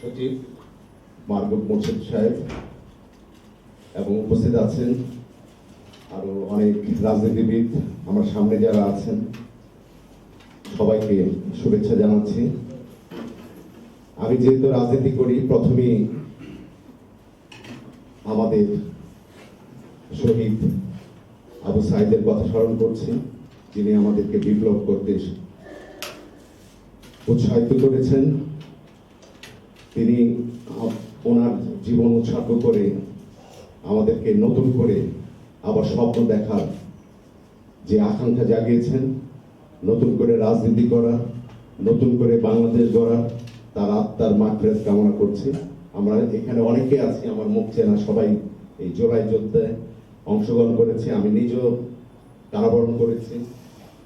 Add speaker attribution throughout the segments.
Speaker 1: সচিব মারগুব মোর্শেদ সাহেব এবং উপস্থিত আছেন আরও অনেক রাজনীতিবিদ আমার সামনে যারা আছেন। সবাইকে শুভেচ্ছা জানাচ্ছি। আমি যেহেতু রাজনীতি করি, প্রথমেই আমাদের শহীদ আবু সাইদের কথা স্মরণ করছি, যিনি আমাদেরকে বিপ্লব করতে উৎসাহিত করেছেন। তিনি ওনার জীবন উৎসর্গ করে আমাদেরকে নতুন করে আবার স্বপ্ন দেখার যে আকাঙ্ক্ষা জাগিয়েছেন, নতুন করে রাজনীতি করা, নতুন করে বাংলাদেশ গড়া, তার আত্মার মাঠের কামনা করছি। আমরা এখানে অনেকে আছি, আমার মুখ চেনা সবাই এই জোড়াই যোদ্ধায় অংশগ্রহণ করেছে। আমি নিজেও কারাবরণ করেছি,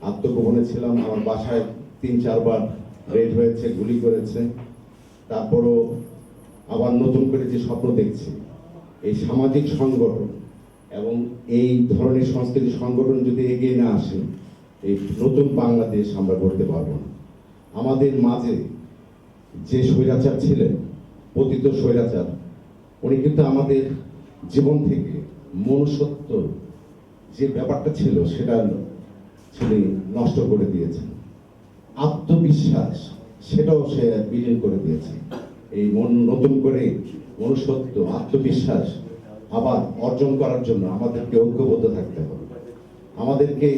Speaker 1: আত্মগোপনে ছিলাম। আমার বাসায় তিন, চারবার রেড হয়েছে, গুলি করেছে। তারপরও আবার নতুন করে যে স্বপ্ন দেখছি, এই সামাজিক সংগঠন এবং এই ধরনের সংস্কৃতি সংগঠন যদি এগিয়ে না আসে, এই নতুন বাংলাদেশ আমরা গড়তে পারব না। আমাদের মাঝে যে স্বৈরাচার ছিলেন, পতিত স্বৈরাচার, উনি কিন্তু আমাদের জীবন থেকে মনুষ্যত্ব যে ব্যাপারটা ছিল, সেটা তিনি নষ্ট করে দিয়েছেন। আত্মবিশ্বাস সেটাও সে বিলীন করে দিয়েছে। এই মন নতুন করে মনুষ্যত্ব, আত্মবিশ্বাস, আবার অর্জন করার জন্য আমাদেরকে ঐক্যবদ্ধ থাকতে হবে। আমাদেরকে